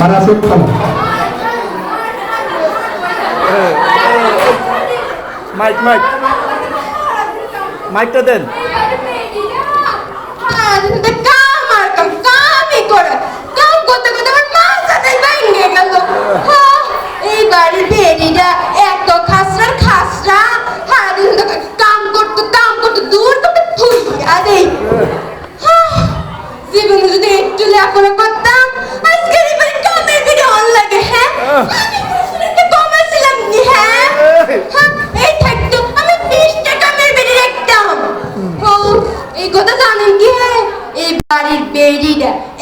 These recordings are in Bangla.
খারাপ উত্তম মাইক মাইক। মাইকটা দেন। হ্যাঁ, কাম করে। কাম করতে করতে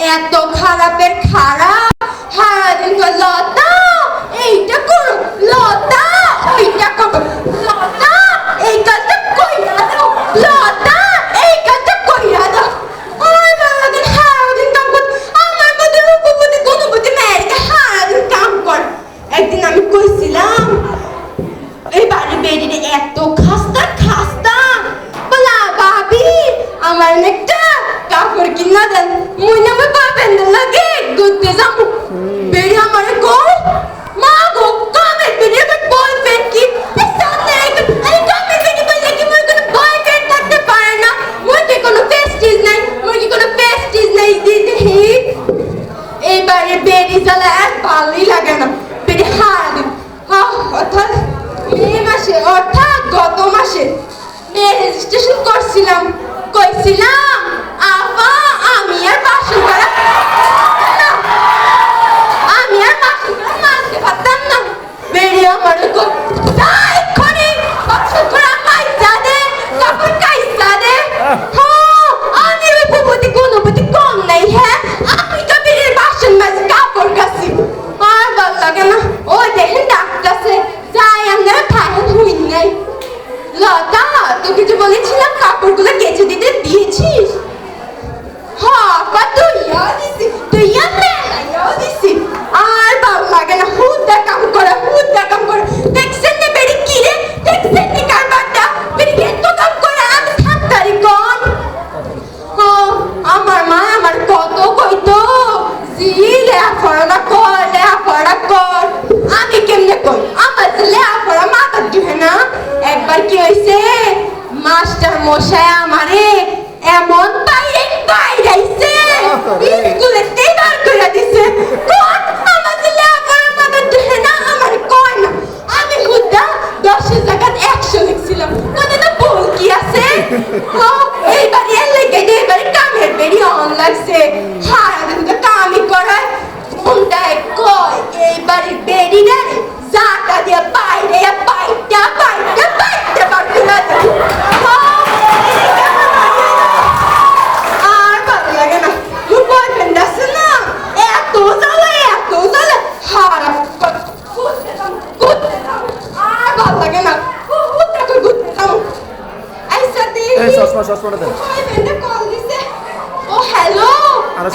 এত খারাপের খারাপ সারাদিন লতা, এইটা করো, লতা, এইটা করো, লতা, এই কাজটা কইরা লতা। Denizeler ballıyla gene beni halim. Ah অর্থাৎ মে মাসে, অর্থাৎ গত মাসে মেয়ে রেজিস্ট্রেশন করছিলাম কইছিলাম মাস্টার মশাই আমারে এমন বাইরে বাইরাইছে স্কুলে তেবার করে দিছে কোন আমাদের না আমার কোন আমি খুদ্দা একশো লিখছিলাম। তো ভুল কি আছে? এইবার এর লেগে এইবার কামের বেরিয়ে অন লাগছে হারাবে এই চশমা চশমাটা দেন। ও হ্যালো আরও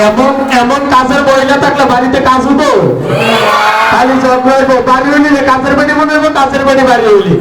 এমন এমন কাজের মহিলা থাকলে বাড়িতে কাজ হতো? হ্যাঁ। খালি জন্ম বাড়ি হইলি কাজের বাড়ি মনে হইব কাজের বাড়ি বাড়ি হইলি।